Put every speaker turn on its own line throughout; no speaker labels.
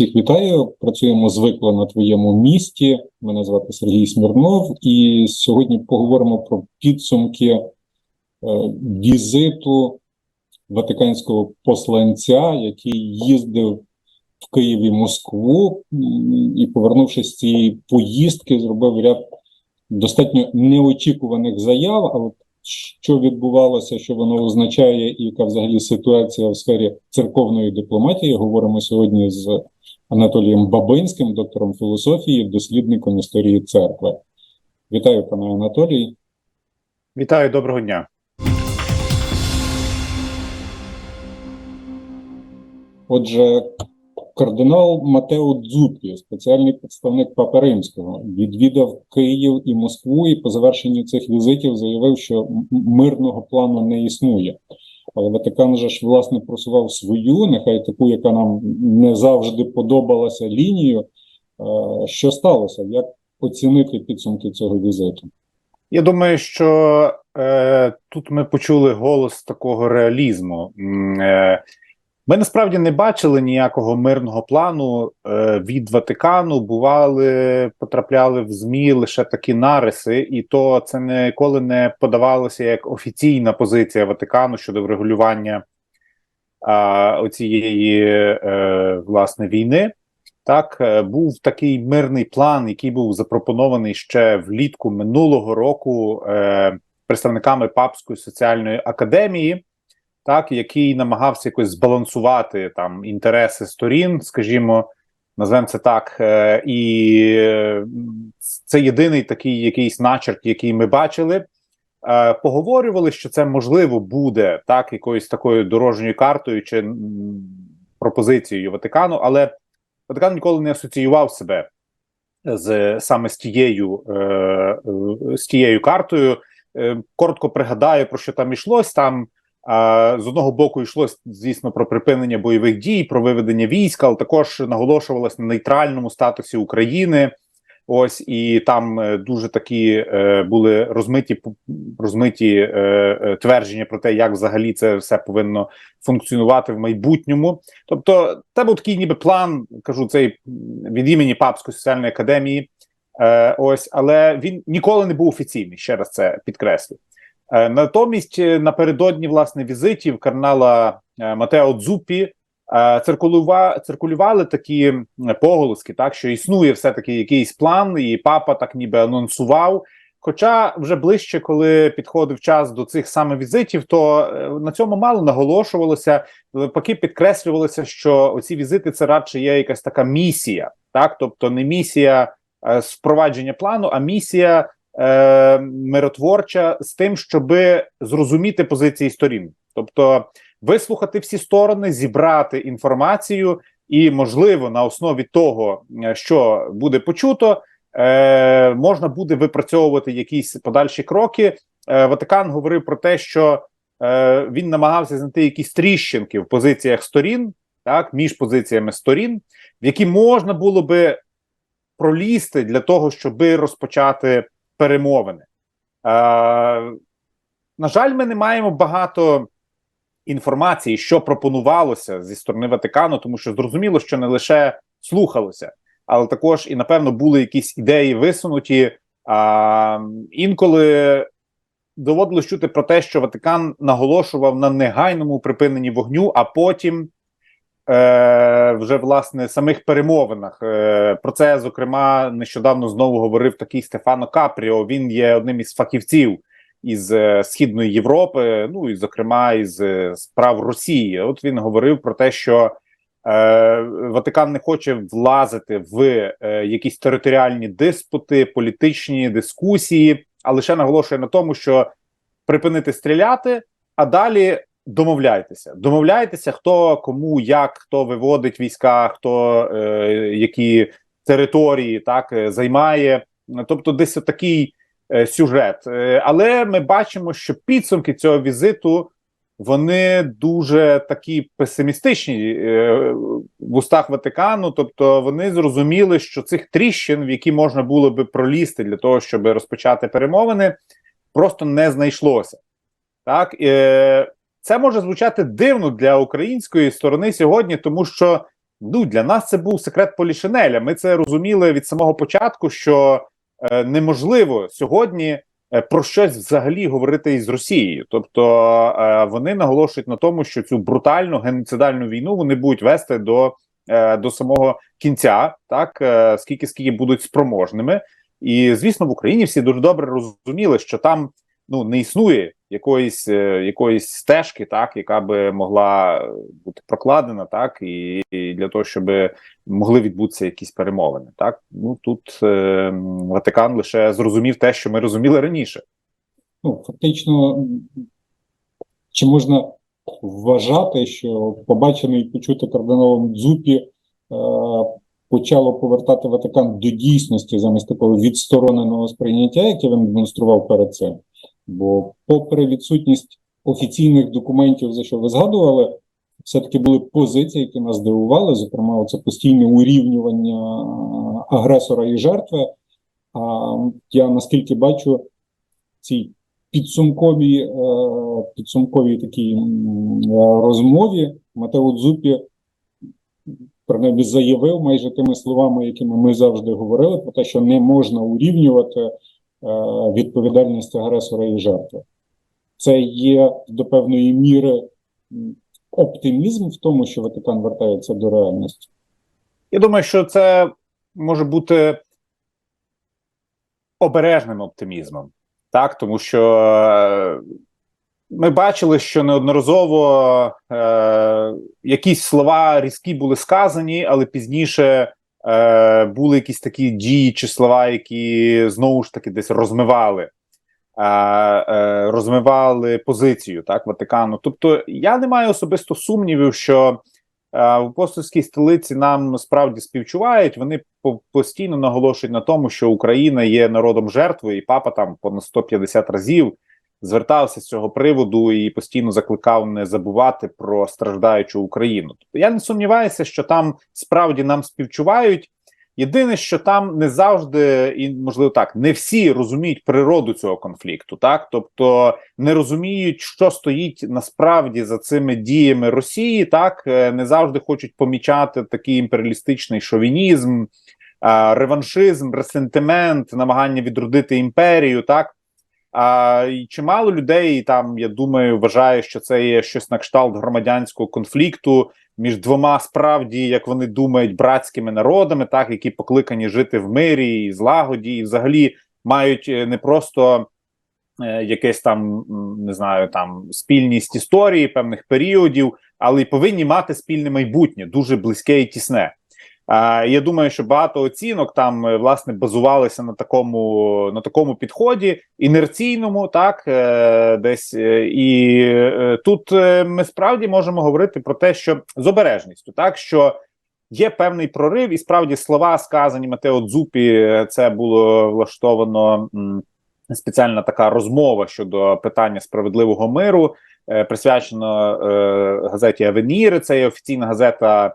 Всіх вітаю. Працюємо звикло на твоєму місті. Мене звати Сергій Смірнов, і сьогодні поговоримо про підсумки е, візиту ватиканського посланця, який їздив в Києві Москву, і, повернувшись з цієї поїздки, зробив ряд достатньо неочікуваних заяв. Але що відбувалося, що воно означає, і яка взагалі ситуація в сфері церковної дипломатії. Говоримо сьогодні з Анатолієм Бабинським, доктором філософії, дослідником історії церкви. Вітаю, пане Анатолій.
Вітаю, доброго дня.
Отже, кардинал Матео Дзуппі, спеціальний представник Папи Римського, відвідав Київ і Москву і по завершенню цих візитів заявив, що мирного плану не існує. Але Ватикан же ж власне просував свою, нехай таку, яка нам не завжди подобалася лінію. Е, Що сталося? Як оцінити підсумки цього візиту?
Я думаю, що е, тут ми почули голос такого реалізму. Е, ми насправді не бачили ніякого мирного плану е, від Ватикану. Бували, потрапляли в ЗМІ лише такі нариси, і то це ніколи не подавалося як офіційна позиція Ватикану щодо врегулювання а, оцієї е, власне війни. Так, е, був такий мирний план, який був запропонований ще влітку минулого року е, представниками Папської соціальної академії, так, який намагався якось збалансувати там інтереси сторін, скажімо, назвемо це так. Е, і е, це єдиний такий якийсь начерк, який ми бачили. Е, поговорювали, що це можливо буде так, якоюсь такою дорожньою картою чи пропозицією Ватикану, але Ватикан ніколи не асоціював себе з саме з тією, е, е, з тією картою. Е, коротко пригадаю, про що там йшлось. Там з одного боку йшлось, звісно, про припинення бойових дій, про виведення військ, але також наголошувалось на нейтральному статусі України. Ось і там е, дуже такі е, були розмиті розмиті е, е, твердження про те, як взагалі це все повинно функціонувати в майбутньому. Тобто, це був такий ніби план, кажу, цей від імені Папської соціальної академії. Е, ось, але він ніколи не був офіційний. Ще раз це підкреслю. Е, натомість, е, напередодні власне візитів кардинала е, Матео Дзупі циркулюва, циркулювали такі поголоски, так що існує все таки якийсь план, і папа так ніби анонсував. Хоча вже ближче, коли підходив час до цих саме візитів, то на цьому мало наголошувалося, навпаки, підкреслювалося, що оці візити це радше є якась така місія, так тобто не місія з впровадження плану, а місія е, миротворча з тим, щоб зрозуміти позиції сторін, тобто вислухати всі сторони, зібрати інформацію, і можливо на основі того, е, що буде почуто, е, можна буде випрацьовувати якісь подальші кроки. Е, Ватикан говорив про те, що е, він намагався знайти якісь тріщинки в позиціях сторін, так між позиціями сторін, в які можна було би пролізти для того, щоб розпочати перемовини. Е, на жаль, ми не маємо багато інформації, що пропонувалося зі сторони Ватикану, тому що зрозуміло, що не лише слухалося, але також і напевно були якісь ідеї висунуті. А інколи доводилось чути про те, що Ватикан наголошував на негайному припиненні вогню, а потім е, вже власне самих перемовинах. Е, про це зокрема нещодавно знову говорив такий Стефано Капріо. Він є одним із фахівців із е, східної Європи, ну і зокрема із е, справ Росії. От він говорив про те, що е, Ватикан не хоче влазити в е, якісь територіальні диспути, політичні дискусії, а лише наголошує на тому, що припинити стріляти, а далі домовляйтеся. Домовляйтеся, хто кому, як, хто виводить війська, хто е, які території так е, займає. Тобто, десь такий е, сюжет. Е, але ми бачимо, що підсумки цього візиту вони дуже такі песимістичні е, в устах Ватикану. Тобто, вони зрозуміли, що цих тріщин, в які можна було би пролізти для того, щоб розпочати перемовини, просто не знайшлося. Так е, це може звучати дивно для української сторони сьогодні, тому що ну для нас це був секрет Полішинеля. Ми це розуміли від самого початку, що е, неможливо сьогодні е, про щось взагалі говорити із Росією. Тобто е, вони наголошують на тому, що цю брутальну геноцидальну війну вони будуть вести до, е, до самого кінця, так е, скільки скільки будуть спроможними. І звісно, в Україні всі дуже добре розуміли, що там ну не існує якоїсь е, якоїсь стежки, так яка би могла е, бути прокладена, так і, і для того, щоб могли відбутися якісь перемовини. Так ну тут е, Ватикан лише зрозумів те, що ми розуміли раніше.
Ну, фактично, чи можна вважати, що побачене і почуте кардиналом Дзупі е, почало повертати Ватикан до дійсності замість такого відстороненого сприйняття, яке він демонстрував перед цим? Бо, попри відсутність офіційних документів, за що ви згадували, все-таки були позиції, які нас здивували, зокрема, це постійне урівнювання агресора і жертви. А я наскільки бачу, цій підсумковій, е, підсумковій такій розмові Матео Дзупі принаймні заявив майже тими словами, якими ми завжди говорили, про те, що не можна урівнювати відповідальність агресора і жертви. Це є до певної міри оптимізм в тому, що Ватикан вертається до реальності.
Я думаю, що це може бути обережним оптимізмом, так тому що е, ми бачили, що неодноразово е, якісь слова різкі були сказані, але пізніше е, були якісь такі дії чи слова, які знову ж таки десь розмивали. е, е, Розмивали позицію так Ватикану. Тобто, я не маю особисто сумнівів, що е, в апостольській столиці нам справді співчувають. Вони постійно наголошують на тому, що Україна є народом жертвою, і папа там понад 150 разів звертався з цього приводу і постійно закликав не забувати про страждаючу Україну. Тобто я не сумніваюся, що там справді нам співчувають. Єдине, що там не завжди, і можливо так, не всі розуміють природу цього конфлікту, так тобто не розуміють, що стоїть насправді за цими діями Росії, так е, не завжди хочуть помічати такий імперіалістичний шовінізм, реваншизм, ресентимент, намагання відродити імперію, так. А і чимало людей там, я думаю, вважає, що це є щось на кшталт громадянського конфлікту між двома справді, як вони думають, братськими народами, так які покликані жити в мирі і злагоді, і взагалі мають е, не просто е, якесь там не знаю, там спільність історії певних періодів, але й повинні мати спільне майбутнє, дуже близьке і тісне. Я думаю, що багато оцінок там е, власне базувалися на такому на такому підході інерційному, так е, десь е, і тут ми справді можемо говорити про те, що з обережністю, так що є певний прорив, і справді слова сказані Матео Дзупі. Це було влаштовано спеціальна така розмова щодо питання справедливого миру, присвячено газеті Авеніри. Це є офіційна газета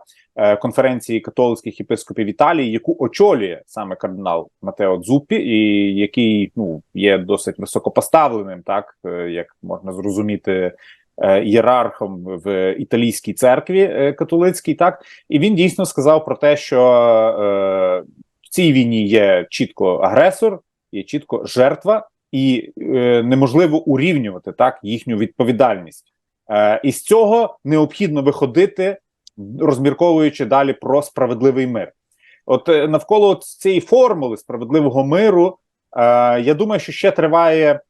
конференції католицьких єпископів Італії, яку очолює саме кардинал Матео Дзупі, і який ну є досить високопоставленим, так е, як можна зрозуміти. е, Ієрархом в італійській церкві е, католицькій, так і він дійсно сказав про те, що е, в цій війні є чітко агресор, є чітко жертва, і е, неможливо урівнювати так їхню відповідальність. Е, і з цього необхідно виходити, розмірковуючи далі про справедливий мир. От е, навколо от цієї формули справедливого миру, е, я думаю, що ще триває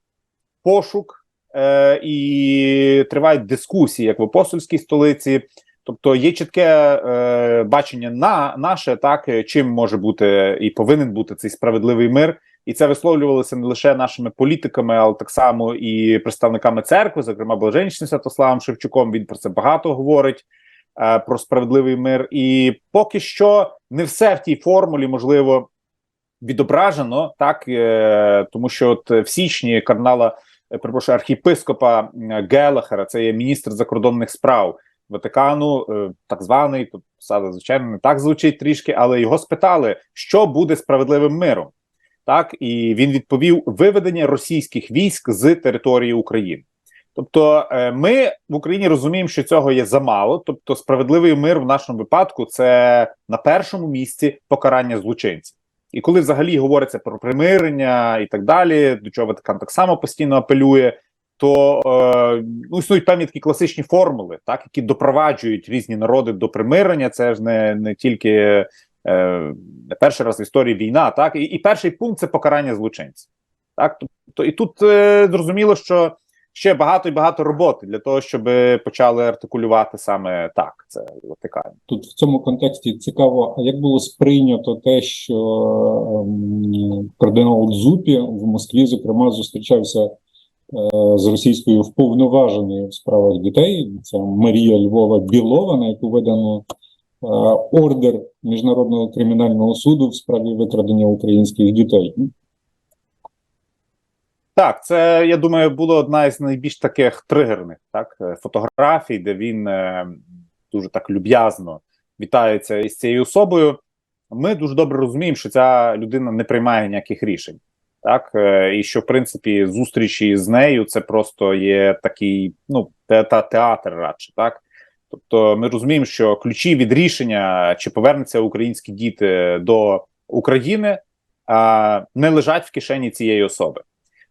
пошук е, і тривають дискусії, як в апостольській столиці. Тобто є чітке е, бачення на наше, так е, чим може бути і повинен бути цей справедливий мир, і це висловлювалося не лише нашими політиками, але так само і представниками церкви, зокрема Блаженнішним Святославом Шевчуком. Він про це багато говорить про справедливий мир. І поки що не все в тій формулі можливо відображено, так е, тому що от в січні кардинала, е, перепрошую, архієпископа Гелахера, це є міністр закордонних справ. Ватикану, е, так званий, тут посада, звичайно, не так звучить трішки, але його спитали, що буде справедливим миром. Так, і він відповів: виведення російських військ з території України. Тобто, е, ми в Україні розуміємо, що цього є замало. Тобто, справедливий мир в нашому випадку це на першому місці покарання злочинців. І коли взагалі говориться про примирення і так далі, до чого Ватикан так само постійно апелює, то е, ну, існують певні такі класичні формули, так які допроваджують різні народи до примирення. Це ж не, не тільки е, перший раз в історії війна, так і, і перший пункт це покарання злочинців. Так, тобто, і тут е, зрозуміло, що ще багато і багато роботи для того, щоб почали артикулювати саме так. Це Ватикан.
Тут в цьому контексті цікаво, а як було сприйнято те, що ем, кардинал Дзупі в Москві, зокрема, зустрічався е, з російською вповноваженою в справах дітей. Це Марія Львова Білова, на яку видано е, ордер Міжнародного кримінального суду в справі викрадення українських дітей.
Так, це я думаю, було одна із найбільш таких тригерних так е, фотографій, де він е, дуже так люб'язно вітається із цією особою. Ми дуже добре розуміємо, що ця людина не приймає ніяких рішень, так е, і що в принципі зустрічі з нею це просто є такий ну те- театр радше, так. Тобто, ми розуміємо, що ключі від рішення, чи повернуться українські діти до України, а, не лежать в кишені цієї особи.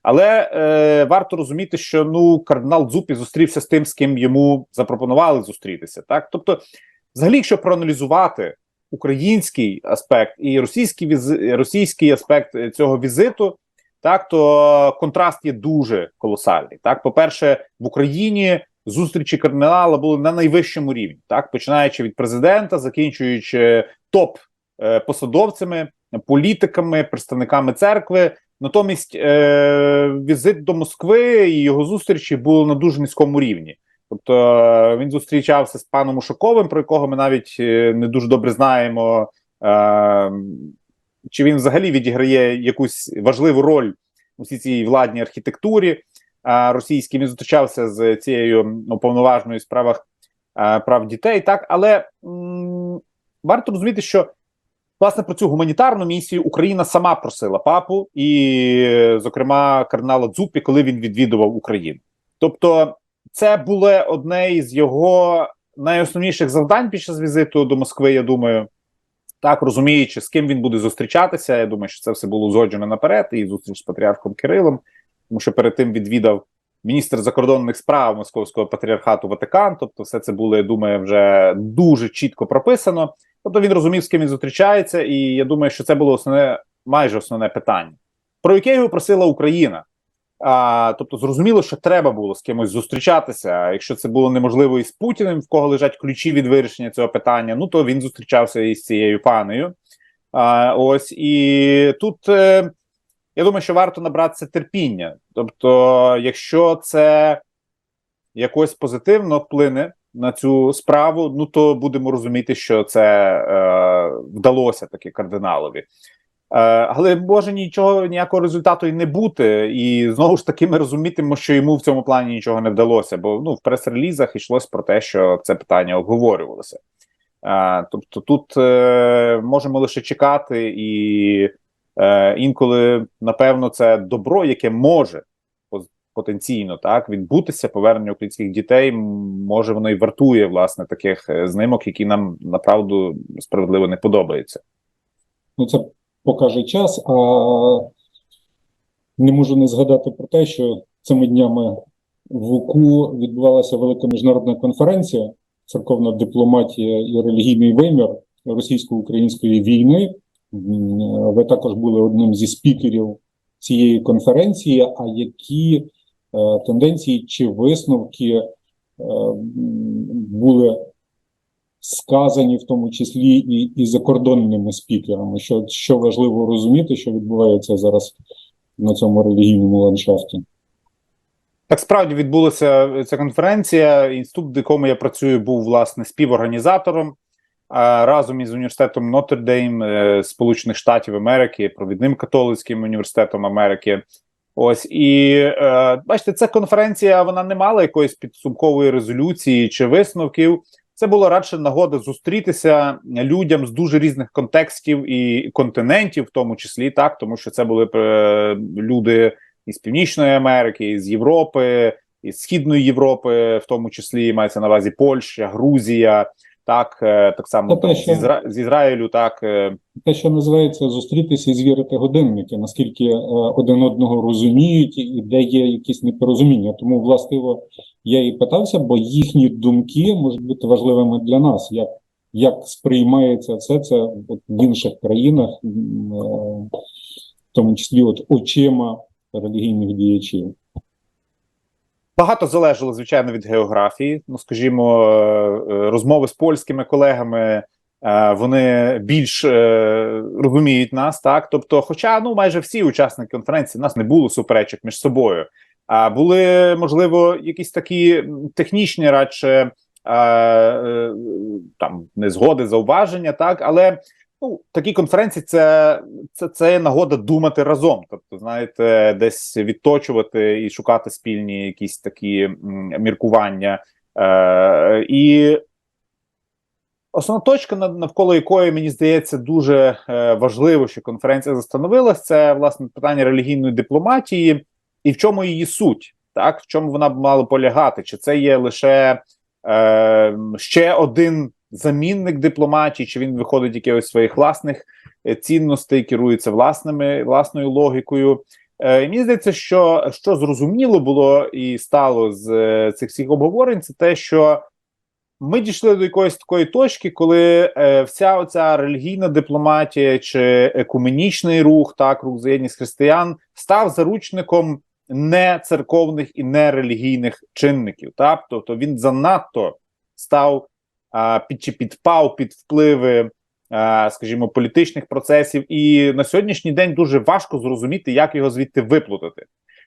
Але е, варто розуміти, що ну кардинал Дзупі зустрівся з тим, з ким йому запропонували зустрітися. Так, тобто, взагалі, якщо проаналізувати український аспект і російський візи, російський аспект е, цього візиту, так то контраст є дуже колосальний. Так, по-перше, в Україні зустрічі кардинала були на найвищому рівні, так починаючи від президента, закінчуючи топ е, посадовцями, політиками, представниками церкви. Натомість е, візит до Москви і його зустрічі були на дуже низькому рівні. Тобто е, він зустрічався з паном Ушаковим, про якого ми навіть е, не дуже добре знаємо, е, чи він взагалі відіграє якусь важливу роль у всій цій владній архітектурі е, російській. Він зустрічався з цією уповноваженою справах е, прав дітей. Так, але м, варто розуміти, що Власне, про цю гуманітарну місію Україна сама просила папу, і, зокрема, кардинала Дзупі, коли він відвідував Україну. Тобто, це було одне із його найосновніших завдань під час візиту до Москви. Я думаю, так розуміючи, з ким він буде зустрічатися. Я думаю, що це все було узгоджено наперед, і зустріч з патріархом Кирилом, тому що перед тим відвідав міністр закордонних справ Московського патріархату Ватикан. Тобто, все це було, я думаю, вже дуже чітко прописано. Тобто він розумів, з ким він зустрічається, і я думаю, що це було основне, майже основне питання, про яке його просила Україна. А, Тобто, зрозуміло, що треба було з кимось зустрічатися. Якщо це було неможливо із Путіним, в кого лежать ключі від вирішення цього питання, ну то він зустрічався із цією панею. А, Ось і тут е, я думаю, що варто набратися терпіння. Тобто, якщо це якось позитивно вплине на цю справу, ну то будемо розуміти, що це е, вдалося таки кардиналові. Е, але може нічого ніякого результату і не бути, і знову ж таки ми розумітимо, що йому в цьому плані нічого не вдалося, бо ну в прес-релізах йшлось про те, що це питання обговорювалося. Е, тобто, тут е, можемо лише чекати, і е, інколи напевно це добро, яке може потенційно так відбутися повернення українських дітей. Може воно і вартує власне таких е, знимок, які нам направду справедливо не подобаються.
Ну, це покаже час. А не можу не згадати про те, що цими днями в УКУ відбувалася велика міжнародна конференція церковна дипломатія і релігійний вимір російсько-української війни. Ви також були одним зі спікерів цієї конференції. А які тенденції чи висновки е, були сказані, в тому числі і, і закордонними спікерами? Що, що важливо розуміти, що відбувається зараз на цьому релігійному ландшафті?
Так справді відбулася ця конференція. Інститут, в якому я працюю, був власне співорганізатором разом із університетом Нотр-Дейм е, Сполучених Штатів Америки, провідним католицьким університетом Америки. Ось і е, бачите, ця конференція вона не мала якоїсь підсумкової резолюції чи висновків. Це була радше нагода зустрітися людям з дуже різних контекстів і континентів, в тому числі так, тому що це були е, люди із Північної Америки, з Європи, із Східної Європи, в тому числі мається на увазі Польща, Грузія, так е, так само
те, що-
Ізра... з Ізраїлю, так е,
Те, що називається зустрітися і звірити годинники, наскільки е, один одного розуміють, і де є якісь непорозуміння. Тому, властиво, я і питався, бо їхні думки можуть бути важливими для нас. Як, як сприймається все це от в інших країнах, в тому числі от очима релігійних діячів.
Багато залежало, звичайно, від географії. Ну, скажімо, е, е, розмови з польськими колегами. е, Вони більш розуміють нас, так тобто, хоча ну майже всі учасники конференції нас не було суперечок між собою, а були можливо якісь такі технічні, радше там незгоди, зауваження, так але ну такі конференції це, це, це нагода думати разом. Тобто, знаєте, десь відточувати і шукати спільні якісь такі міркування. Е, і основна точка, нав- навколо якої мені здається дуже е, важливо, що конференція застановилась, це власне питання релігійної дипломатії і в чому її суть, так в чому вона б мала полягати? Чи це є лише е, ще один замінник дипломатії, чи він виходить якихось своїх власних е, цінностей, керується власними власною логікою? Е, мені здається, що що зрозуміло було і стало з е, цих всіх обговорень, це те, що ми дійшли до якоїсь такої точки, коли е, вся оця релігійна дипломатія чи екуменічний рух, так рух за єдність християн, став заручником не церковних і не релігійних чинників. Так? Тобто він занадто став під чи підпав під впливи, скажімо, політичних процесів, і на сьогоднішній день дуже важко зрозуміти, як його звідти виплутати.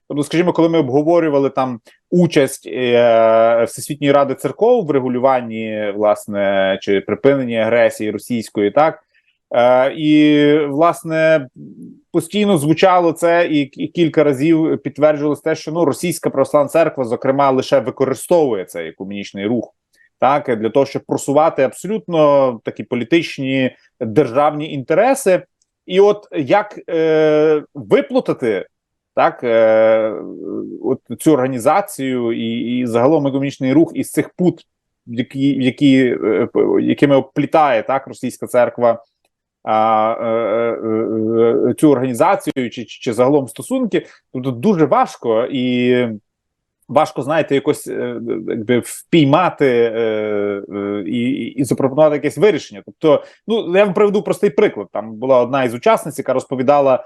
Тобто, скажімо, коли ми обговорювали там участь е, Всесвітньої ради церков в регулюванні власне чи припиненні агресії російської, так е, і власне постійно звучало це, і, кілька разів підтверджувалось те, що ну російська православна церква, зокрема, лише використовує цей екуменічний рух. Так, для того, щоб просувати абсолютно такі політичні державні інтереси, і от як е, виплутати так е, от цю організацію і, і загалом економічний рух із цих пут, які, які, е, якими оплітає так російська церква а, е, е, цю організацію чи, чи, чи загалом стосунки, тобто дуже важко і. Важко, знаєте, якось е, якби впіймати е, е, і, і запропонувати якесь вирішення. Тобто, ну я вам приведу простий приклад. Там була одна із учасниць, яка розповідала,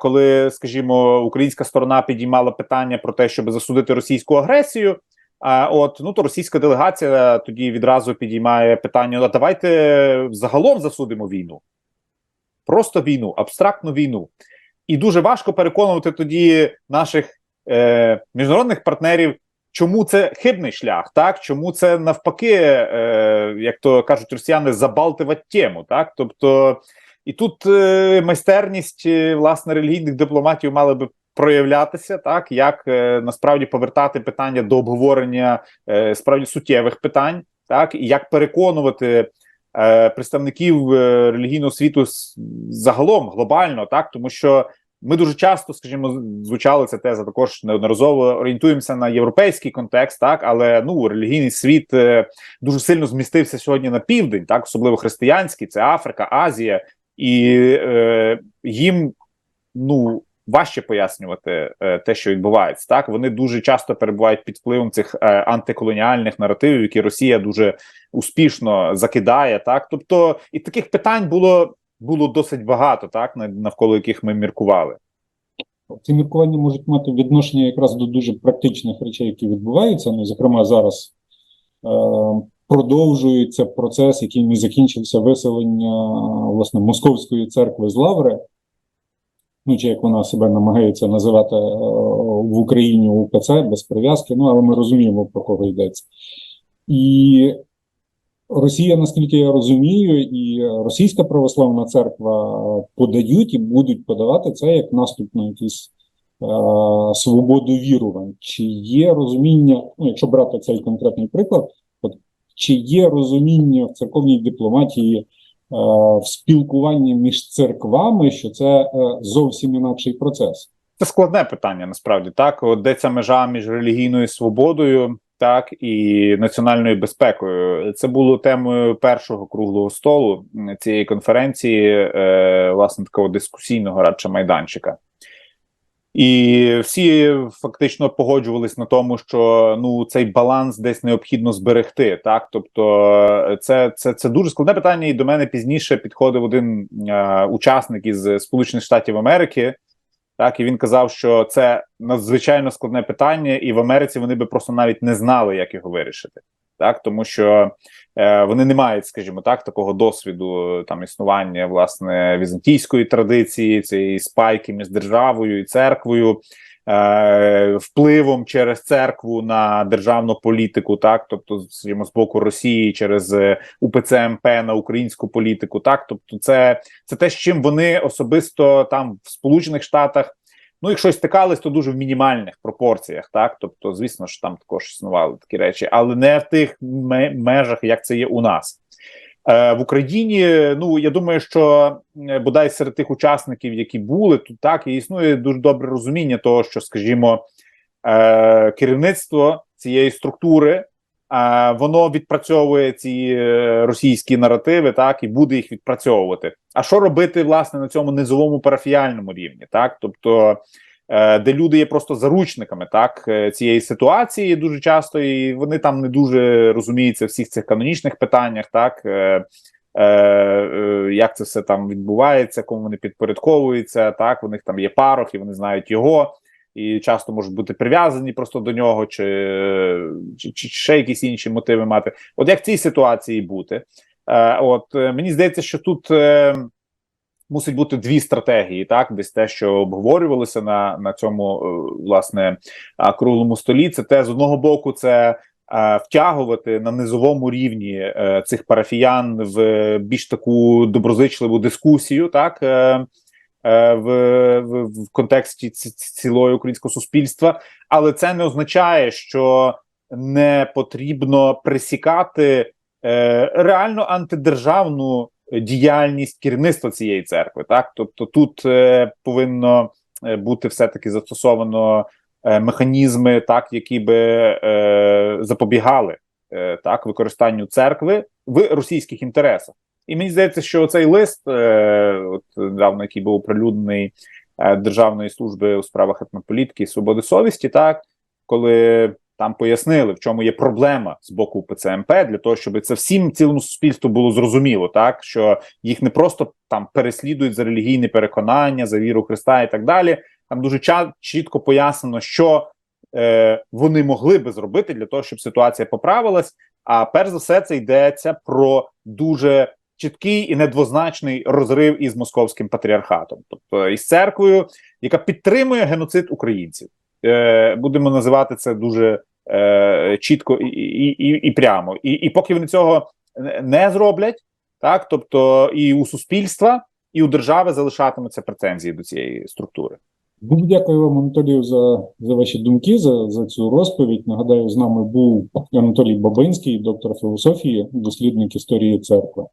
коли, скажімо, українська сторона підіймала питання про те, щоб засудити російську агресію. А от ну то російська делегація тоді відразу підіймає питання: ну, давайте загалом засудимо війну, просто війну, абстрактну війну. І дуже важко переконувати тоді наших е, міжнародних партнерів, чому це хибний шлях, так? Чому це навпаки, е, як то кажуть росіяни, забалтувати тему, так? Тобто. І тут е, майстерність е, власне релігійних дипломатів мала би проявлятися, так? Як е, насправді повертати питання до обговорення е, справді суттєвих питань, так? І як переконувати е, представників е, релігійного світу загалом глобально, так? Тому що ми дуже часто, скажімо, звучали ця теза також неодноразово орієнтуємося на європейський контекст, так але ну релігійний світ е, дуже сильно змістився сьогодні на південь, так особливо християнський, це Африка, Азія, і е, їм ну важче пояснювати е, те, що відбувається. Так вони дуже часто перебувають під впливом цих е, антиколоніальних наративів, які Росія дуже успішно закидає. Так, тобто, і таких питань було було досить багато, так навколо яких ми міркували.
Ці міркування можуть мати відношення якраз до дуже практичних речей, які відбуваються. Ну, зокрема, зараз е, продовжується процес, який не закінчився виселення власне московської церкви з Лаври. Ну, чи як вона себе намагається називати е, в Україні УПЦ без прив'язки, ну але ми розуміємо, про кого йдеться. І Росія, наскільки я розумію, і Російська православна церква подають і будуть подавати це як наступ на якісь е, свободу вірувань. Чи є розуміння, ну якщо брати цей конкретний приклад, от, чи є розуміння в церковній дипломатії, е, в спілкуванні між церквами, що це е, зовсім інакший процес?
Це складне питання насправді так. От де ця межа між релігійною свободою, так і національною безпекою. Це було темою першого круглого столу цієї конференції, е, власне, такого дискусійного радше майданчика. І всі фактично погоджувались на тому, що ну цей баланс десь необхідно зберегти. Так, тобто, е, це це, це дуже складне питання. І до мене пізніше підходив один е, учасник із Сполучених Штатів Америки. Так, і він казав, що це надзвичайно складне питання, і в Америці вони би просто навіть не знали, як його вирішити. Так, тому що е, вони не мають, скажімо так, такого досвіду там існування власне візантійської традиції, цієї спайки між державою і церквою, е, впливом через церкву на державну політику, так, тобто, скажімо, з боку Росії через е, УПЦ МП на українську політику, так, тобто, це, це те, з чим вони особисто там в Сполучених Штатах. Ну, якщо стикались, то дуже в мінімальних пропорціях, так тобто, звісно ж, там також існували такі речі, але не в тих межах, як це є у нас. Е, в Україні, ну я думаю, що е, бодай серед тих учасників, які були тут, так і існує дуже добре розуміння того, що, скажімо, е, керівництво цієї структури. е, Воно відпрацьовує ці російські наративи, так і буде їх відпрацьовувати. А що робити власне на цьому низовому парафіальному рівні? Так, тобто, де люди є просто заручниками так е, цієї ситуації дуже часто, і вони там не дуже розуміються в всіх цих канонічних питаннях, так е, е, е, як це все там відбувається, кому вони підпорядковуються. Так, у них там є парох, і вони знають його. І часто можуть бути прив'язані просто до нього, чи, чи, чи ще якісь інші мотиви мати. От як в цій ситуації бути? Е, от е, мені здається, що тут е, мусить бути дві стратегії, так десь те, що обговорювалося на, на цьому е, власне круглому столі. Це те з одного боку, це е, втягувати на низовому рівні е, цих парафіян в більш таку доброзичливу дискусію, так. Е, е, В, в, в контексті ці- ці- українського суспільства, але це не означає, що не потрібно присікати е, реально антидержавну діяльність керівництва цієї церкви. Так, тобто тут е, повинно е, бути все таки застосовано е, механізми, так які би е, запобігали е, так використанню церкви в російських інтересах. І мені здається, що цей лист, е, от недавно, який був оприлюднений е, Державної служби у справах етнополітики і свободи совісті, так коли там пояснили, в чому є проблема з боку ПЦМП, для того, щоб це всім цілому суспільству було зрозуміло, так що їх не просто там переслідують за релігійне переконання, за віру Христа і так далі. Там дуже чітко пояснено, що е, вони могли би зробити для того, щоб ситуація поправилась. А перш за все, це йдеться про дуже чіткий і недвозначний розрив із московським патріархатом, тобто із церквою, яка підтримує геноцид українців. Е, будемо називати це дуже е, чітко і, і, і, і прямо. І, і поки вони цього не- зроблять, так тобто і у суспільства, і у держави залишатимуться претензії до цієї структури.
Дуже дякую вам, Анатолію, за, за ваші думки, за, за цю розповідь. Нагадаю, з нами був Анатолій Бабинський, доктор філософії, дослідник історії церкви.